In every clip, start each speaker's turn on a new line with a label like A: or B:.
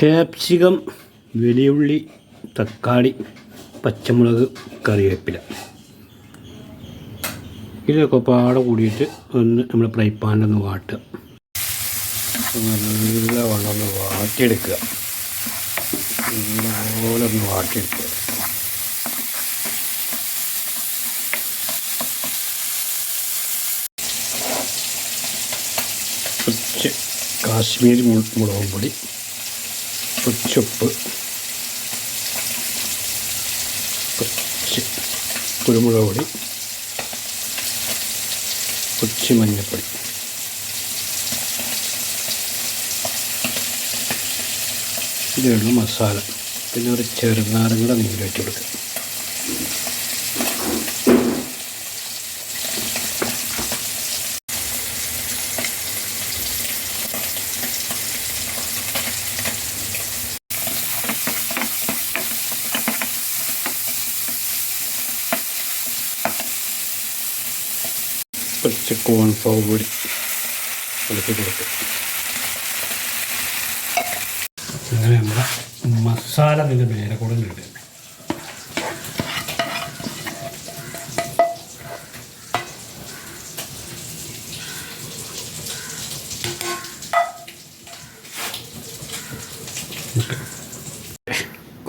A: Capsicum വലിയുള്ളി തക്കാളി പച്ചമുളക് കറിവേപ്പില. ഇതൊക്കെ പാടെ കൂടിയിട്ട് ഒന്ന് നമ്മൾ ഫ്രൈ പാനിലൊന്ന് വാട്ടുക. നല്ല വെള്ളം ഒന്ന് വാട്ടിയെടുക്കുക. നല്ലപോലെ ഒന്ന് വാട്ടിയെടുക്കുക. കുറച്ച് കാശ്മീരി മുളകും പൊടി. കുറച്ചുപ്പ് കുറച്ച് കുരുമുളക് പൊടി. കുറച്ച് മഞ്ഞൾപ്പൊടി. ഇതാണ് മസാല. പിന്നെ ഒരു ചെറുനാരങ്ങളുടെ നീര് കൊടുക്കുക കുറച്ച് കോൺഫ്ലവർ പൊടി കലക്കി കൊടുക്കും അങ്ങനെ നമ്മുടെ മസാല ഇതിന്റെ മേലെ കൂടെ ഇടുക.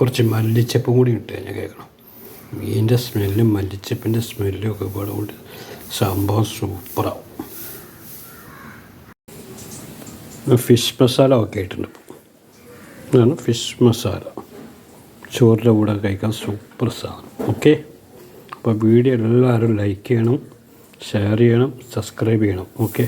A: കുറച്ച് മല്ലിച്ചപ്പും കൂടി ഇട്ട് കഴിഞ്ഞാൽ കേൾക്കണം. മീനിന്റെ സ്മെല്ലും മല്ലിച്ചപ്പിന്റെ സ്മെല്ലും ഒക്കെ ഇവിടെ കൊണ്ട് സംഭവം സൂപ്പറാവും ഫിഷ് മസാല ഒക്കെ ആയിട്ടുണ്ട് ഇതാണ് ഫിഷ് മസാല. ചോറിന്റെ കൂടെ കഴിക്കാൻ സൂപ്പർ സാധനം. ഓക്കെ? അപ്പോൾ വീഡിയോ എല്ലാവരും ലൈക്ക് ചെയ്യണം ഷെയർ ചെയ്യണം സബ്സ്ക്രൈബ് ചെയ്യണം. ഓക്കെ?